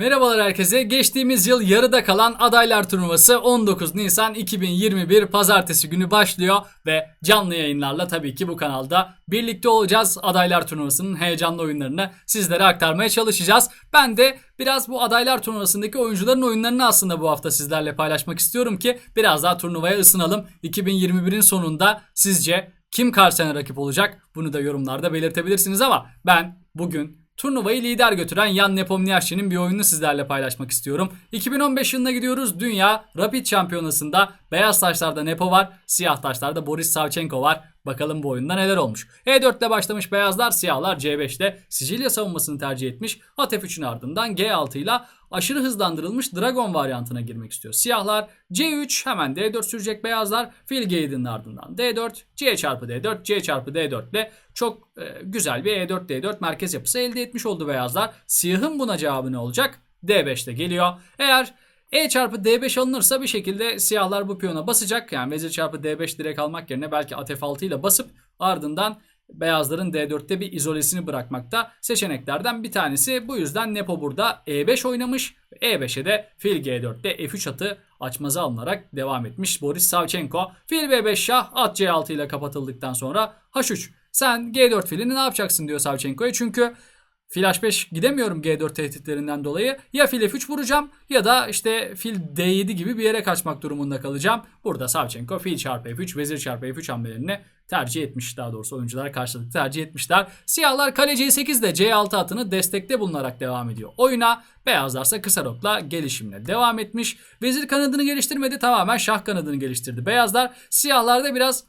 Merhabalar herkese. Geçtiğimiz yıl yarıda kalan adaylar turnuvası 19 Nisan 2021 pazartesi günü başlıyor ve canlı yayınlarla tabii ki bu kanalda birlikte olacağız. Adaylar turnuvasının heyecanlı oyunlarını sizlere aktarmaya çalışacağız. Ben de biraz bu adaylar turnuvasındaki oyuncuların oyunlarını aslında bu hafta sizlerle paylaşmak istiyorum ki biraz daha turnuvaya ısınalım. 2021'in sonunda sizce kim karşısına rakip olacak? Bunu da yorumlarda belirtebilirsiniz ama ben bugün Turnuvayı lider götüren Jan Nepomniachtchi'nin bir oyununu sizlerle paylaşmak istiyorum. 2015 yılına gidiyoruz. Dünya Rapid Şampiyonası'nda beyaz taşlarda Nepo var, siyah taşlarda Boris Savchenko var. Bakalım bu oyunda neler olmuş. E4 ile başlamış beyazlar, siyahlar C5'te Sicilya savunmasını tercih etmiş. At F3'ün ardından G6 ile aşırı hızlandırılmış Dragon varyantına girmek istiyor. Siyahlar C3 hemen D4 sürecek beyazlar. Fil G7'nin ardından D4, C çarpı D4, C çarpı D4 ile çok e, güzel bir E4 D4 merkez yapısı elde etmiş oldu beyazlar. Siyahın buna cevabı ne olacak? D5'te geliyor. Eğer e çarpı D5 alınırsa bir şekilde siyahlar bu piyona basacak. Yani vezir çarpı D5 direkt almak yerine belki at F6 ile basıp ardından beyazların D4'te bir izolesini bırakmakta seçeneklerden bir tanesi. Bu yüzden Nepo burada E5 oynamış. E5'e de fil G4'te F3 atı açmaza alınarak devam etmiş Boris Savchenko. Fil B5 şah at C6 ile kapatıldıktan sonra H3. Sen G4 filini ne yapacaksın diyor Savchenko'ya. Çünkü Fil H5 gidemiyorum G4 tehditlerinden dolayı. Ya fil F3 vuracağım ya da işte fil D7 gibi bir yere kaçmak durumunda kalacağım. Burada Savchenko fil çarpı F3, vezir çarpı F3 hamlelerini tercih etmiş. Daha doğrusu oyuncular karşılıklı tercih etmişler. Siyahlar kale C8 de C6 atını destekte bulunarak devam ediyor. Oyuna beyazlarsa kısa rokla gelişimine devam etmiş. Vezir kanadını geliştirmedi tamamen şah kanadını geliştirdi. Beyazlar siyahlarda biraz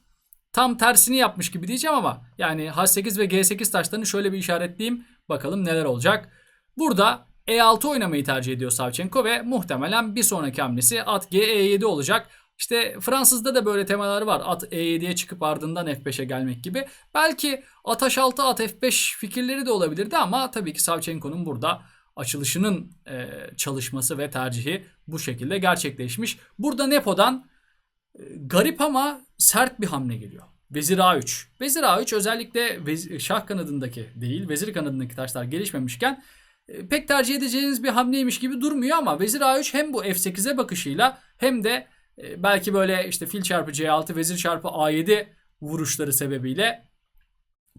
tam tersini yapmış gibi diyeceğim ama yani H8 ve G8 taşlarını şöyle bir işaretleyeyim. Bakalım neler olacak. Burada E6 oynamayı tercih ediyor Savchenko ve muhtemelen bir sonraki hamlesi at G E7 olacak. İşte Fransız'da da böyle temalar var. At E7'ye çıkıp ardından F5'e gelmek gibi. Belki at H6 at F5 fikirleri de olabilirdi ama tabii ki Savchenko'nun burada açılışının e, çalışması ve tercihi bu şekilde gerçekleşmiş. Burada Nepo'dan e, garip ama sert bir hamle geliyor. Vezir A3. Vezir A3 özellikle şah kanadındaki değil vezir kanadındaki taşlar gelişmemişken e, pek tercih edeceğiniz bir hamleymiş gibi durmuyor ama vezir A3 hem bu F8'e bakışıyla hem de e, belki böyle işte fil çarpı C6 vezir çarpı A7 vuruşları sebebiyle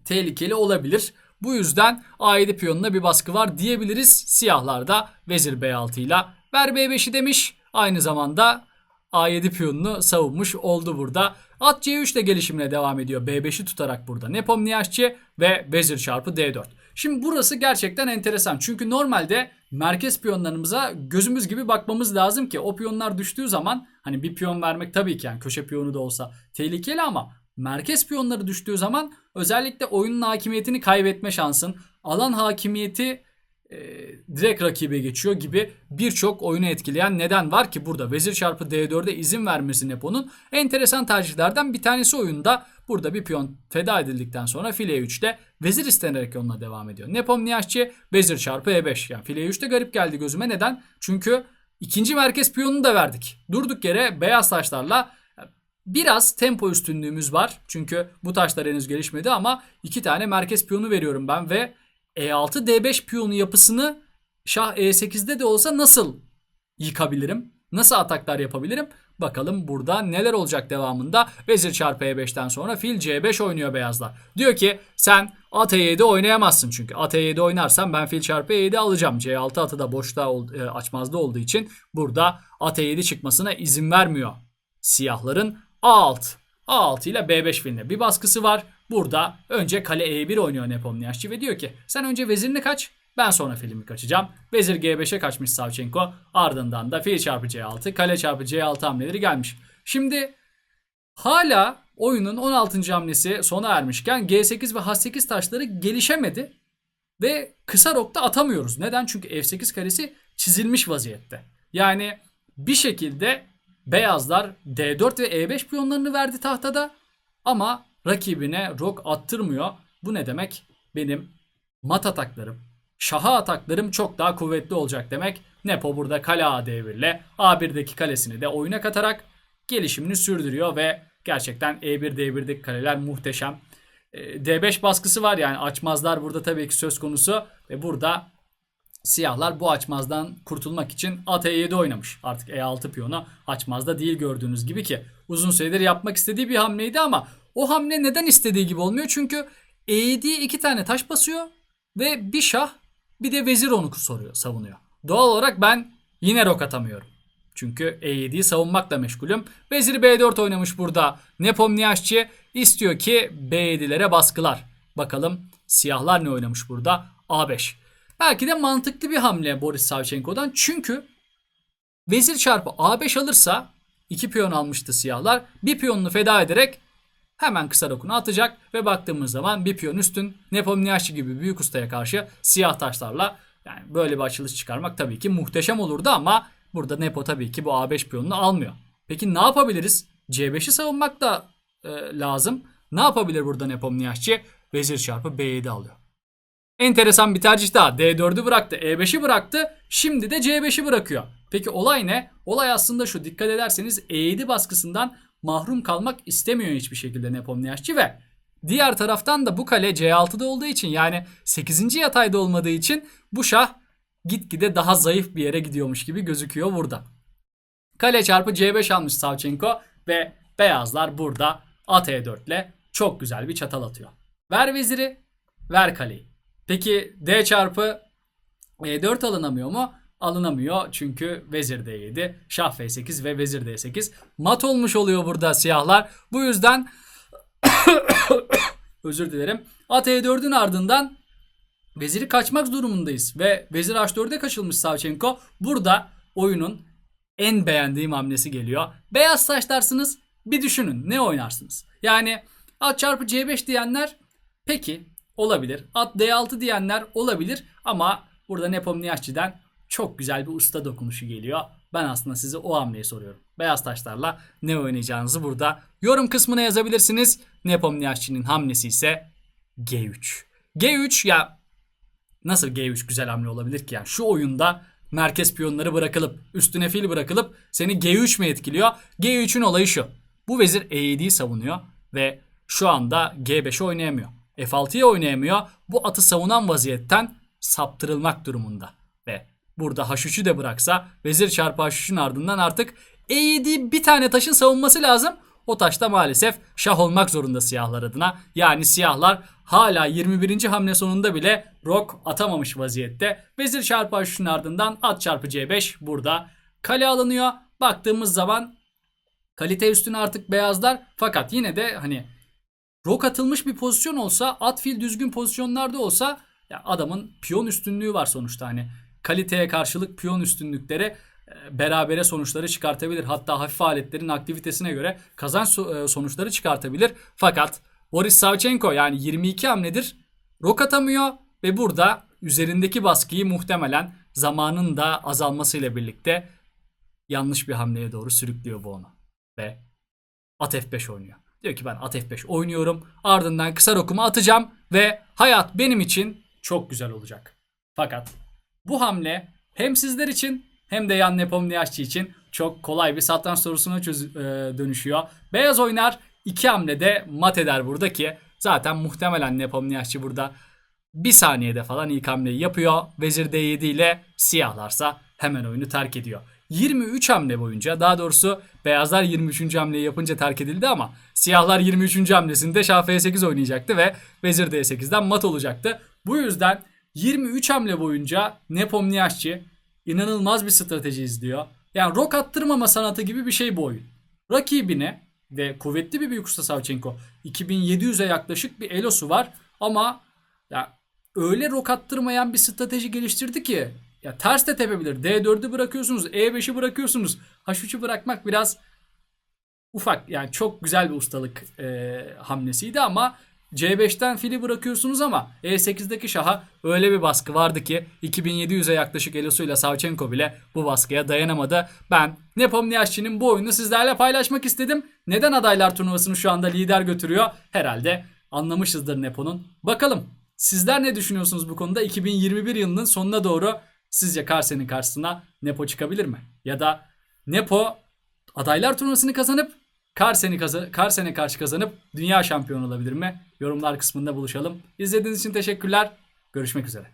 tehlikeli olabilir. Bu yüzden A7 piyonuna bir baskı var diyebiliriz. Siyahlarda vezir B6 ile ver B5'i demiş. Aynı zamanda A7 piyonunu savunmuş oldu burada. At C3 ile gelişimine devam ediyor. B5'i tutarak burada. Nepomniachtchi ve vezir çarpı D4. Şimdi burası gerçekten enteresan. Çünkü normalde merkez piyonlarımıza gözümüz gibi bakmamız lazım ki o piyonlar düştüğü zaman hani bir piyon vermek tabii ki yani köşe piyonu da olsa tehlikeli ama merkez piyonları düştüğü zaman özellikle oyunun hakimiyetini kaybetme şansın, alan hakimiyeti e, direkt rakibe geçiyor gibi birçok oyunu etkileyen neden var ki burada vezir çarpı D4'e izin vermesi Nepo'nun enteresan tercihlerden bir tanesi oyunda. Burada bir piyon feda edildikten sonra file 3'te vezir istenerek yoluna devam ediyor. Nepomniachtchi vezir çarpı E5 yani file 3'te garip geldi gözüme neden? Çünkü ikinci merkez piyonunu da verdik. Durduk yere beyaz taşlarla Biraz tempo üstünlüğümüz var. Çünkü bu taşlar henüz gelişmedi ama iki tane merkez piyonu veriyorum ben ve E6 D5 piyonu yapısını şah E8'de de olsa nasıl yıkabilirim? Nasıl ataklar yapabilirim? Bakalım burada neler olacak devamında. Vezir çarpı E5'ten sonra fil C5 oynuyor beyazlar. Diyor ki sen at E7 oynayamazsın çünkü. At E7 oynarsan ben fil çarpı E7 alacağım. C6 atı da boşta e, açmazda olduğu için burada at E7 çıkmasına izin vermiyor. Siyahların A6. A6 ile B5 filine bir baskısı var. Burada önce kale E1 oynuyor Nepomniachtchi ve diyor ki sen önce vezirini kaç ben sonra filmi kaçacağım. Vezir G5'e kaçmış Savchenko. Ardından da fil çarpı C6, kale çarpı C6 hamleleri gelmiş. Şimdi hala oyunun 16. hamlesi sona ermişken G8 ve H8 taşları gelişemedi. Ve kısa rokta atamıyoruz. Neden? Çünkü F8 karesi çizilmiş vaziyette. Yani bir şekilde beyazlar D4 ve E5 piyonlarını verdi tahtada ama rakibine rok attırmıyor. Bu ne demek? Benim mat ataklarım, şaha ataklarım çok daha kuvvetli olacak demek. Nepo burada kale A devirle A1'deki kalesini de oyuna katarak gelişimini sürdürüyor ve gerçekten E E1 D1'deki kaleler muhteşem. E, D5 baskısı var yani açmazlar burada tabii ki söz konusu ve burada Siyahlar bu açmazdan kurtulmak için at E7 oynamış. Artık E6 piyonu açmazda değil gördüğünüz gibi ki uzun süredir yapmak istediği bir hamleydi ama o hamle neden istediği gibi olmuyor? Çünkü E7'ye iki tane taş basıyor ve bir şah bir de vezir onu soruyor, savunuyor. Doğal olarak ben yine rok atamıyorum. Çünkü E7'yi savunmakla meşgulüm. Vezir B4 oynamış burada. Nepomniachtchi istiyor ki B7'lere baskılar. Bakalım siyahlar ne oynamış burada? A5. Belki de mantıklı bir hamle Boris Savchenko'dan. Çünkü vezir çarpı A5 alırsa iki piyon almıştı siyahlar. Bir piyonunu feda ederek hemen kısa rokunu atacak ve baktığımız zaman bir piyon üstün Nepomniachtchi gibi büyük ustaya karşı siyah taşlarla yani böyle bir açılış çıkarmak tabii ki muhteşem olurdu ama burada Nepo tabii ki bu A5 piyonunu almıyor. Peki ne yapabiliriz? C5'i savunmak da e, lazım. Ne yapabilir burada Nepomniachtchi? Vezir çarpı B7 alıyor. Enteresan bir tercih daha. D4'ü bıraktı, E5'i bıraktı. Şimdi de C5'i bırakıyor. Peki olay ne? Olay aslında şu. Dikkat ederseniz E7 baskısından mahrum kalmak istemiyor hiçbir şekilde Nepomniachtchi ve diğer taraftan da bu kale C6'da olduğu için yani 8. yatayda olmadığı için bu şah gitgide daha zayıf bir yere gidiyormuş gibi gözüküyor burada. Kale çarpı C5 almış Savchenko ve beyazlar burada at E4 ile çok güzel bir çatal atıyor. Ver veziri, ver kaleyi. Peki D çarpı E4 alınamıyor mu? Alınamıyor çünkü vezir D7, şah F8 ve vezir D8 mat olmuş oluyor burada siyahlar. Bu yüzden özür dilerim. At E4'ün ardından veziri kaçmak durumundayız ve vezir H4'e kaçılmış Savchenko. Burada oyunun en beğendiğim hamlesi geliyor. Beyaz taşlarsınız bir düşünün ne oynarsınız? Yani at çarpı C5 diyenler peki olabilir. At D6 diyenler olabilir ama burada Nepomniachtchi'den çok güzel bir usta dokunuşu geliyor. Ben aslında size o hamleyi soruyorum. Beyaz taşlarla ne oynayacağınızı burada yorum kısmına yazabilirsiniz. Nepomniachtchi'nin hamlesi ise G3. G3 ya nasıl G3 güzel hamle olabilir ki yani şu oyunda merkez piyonları bırakılıp üstüne fil bırakılıp seni G3 mi etkiliyor? G3'ün olayı şu. Bu vezir E7'yi savunuyor ve şu anda G5'i oynayamıyor. F6'ya oynayamıyor. Bu atı savunan vaziyetten saptırılmak durumunda. Ve burada H3'ü de bıraksa vezir çarpı H3'ün ardından artık E7'yi bir tane taşın savunması lazım. O taş da maalesef şah olmak zorunda siyahlar adına. Yani siyahlar hala 21. hamle sonunda bile rok atamamış vaziyette. Vezir çarpı H3'ün ardından at çarpı C5 burada kale alınıyor. Baktığımız zaman kalite üstüne artık beyazlar. Fakat yine de hani rok atılmış bir pozisyon olsa at fil düzgün pozisyonlarda olsa ya adamın piyon üstünlüğü var sonuçta hani kaliteye karşılık piyon üstünlükleri e, berabere sonuçları çıkartabilir. Hatta hafif aletlerin aktivitesine göre kazanç e, sonuçları çıkartabilir. Fakat Boris Savchenko yani 22 hamledir rok atamıyor ve burada üzerindeki baskıyı muhtemelen zamanın da azalmasıyla birlikte yanlış bir hamleye doğru sürüklüyor bu onu. Ve at F5 oynuyor. Diyor ki ben at F5 oynuyorum. Ardından kısa rokumu atacağım ve hayat benim için çok güzel olacak. Fakat bu hamle hem sizler için hem de Yan Nepomniachtchi için çok kolay bir satranç sorusuna çöz- e, dönüşüyor. Beyaz oynar iki hamlede mat eder burada ki zaten muhtemelen Nepomniachtchi burada bir saniyede falan ilk hamleyi yapıyor. Vezir D7 ile siyahlarsa hemen oyunu terk ediyor. 23 hamle boyunca daha doğrusu beyazlar 23. hamleyi yapınca terk edildi ama siyahlar 23. hamlesinde şah F8 oynayacaktı ve vezir D8'den mat olacaktı. Bu yüzden 23 hamle boyunca Nepomniachtchi inanılmaz bir strateji izliyor. Yani rok attırmama sanatı gibi bir şey bu oyun. Rakibine ve kuvvetli bir büyük usta Savchenko 2700'e yaklaşık bir elosu var ama ya öyle rok attırmayan bir strateji geliştirdi ki ya ters de tepebilir. D4'ü bırakıyorsunuz, E5'i bırakıyorsunuz. H3'ü bırakmak biraz ufak yani çok güzel bir ustalık e, hamlesiydi ama C5'ten fili bırakıyorsunuz ama E8'deki şaha öyle bir baskı vardı ki 2700'e yaklaşık elosuyla Savchenko bile bu baskıya dayanamadı. Ben Nepomniachtchi'nin bu oyunu sizlerle paylaşmak istedim. Neden adaylar turnuvasını şu anda lider götürüyor? Herhalde anlamışızdır Nepo'nun. Bakalım sizler ne düşünüyorsunuz bu konuda? 2021 yılının sonuna doğru sizce Karsen'in karşısına Nepo çıkabilir mi? Ya da Nepo adaylar turnuvasını kazanıp Karsen'i kaza- Karsen'e karşı kazanıp dünya şampiyonu olabilir mi? Yorumlar kısmında buluşalım. İzlediğiniz için teşekkürler. Görüşmek üzere.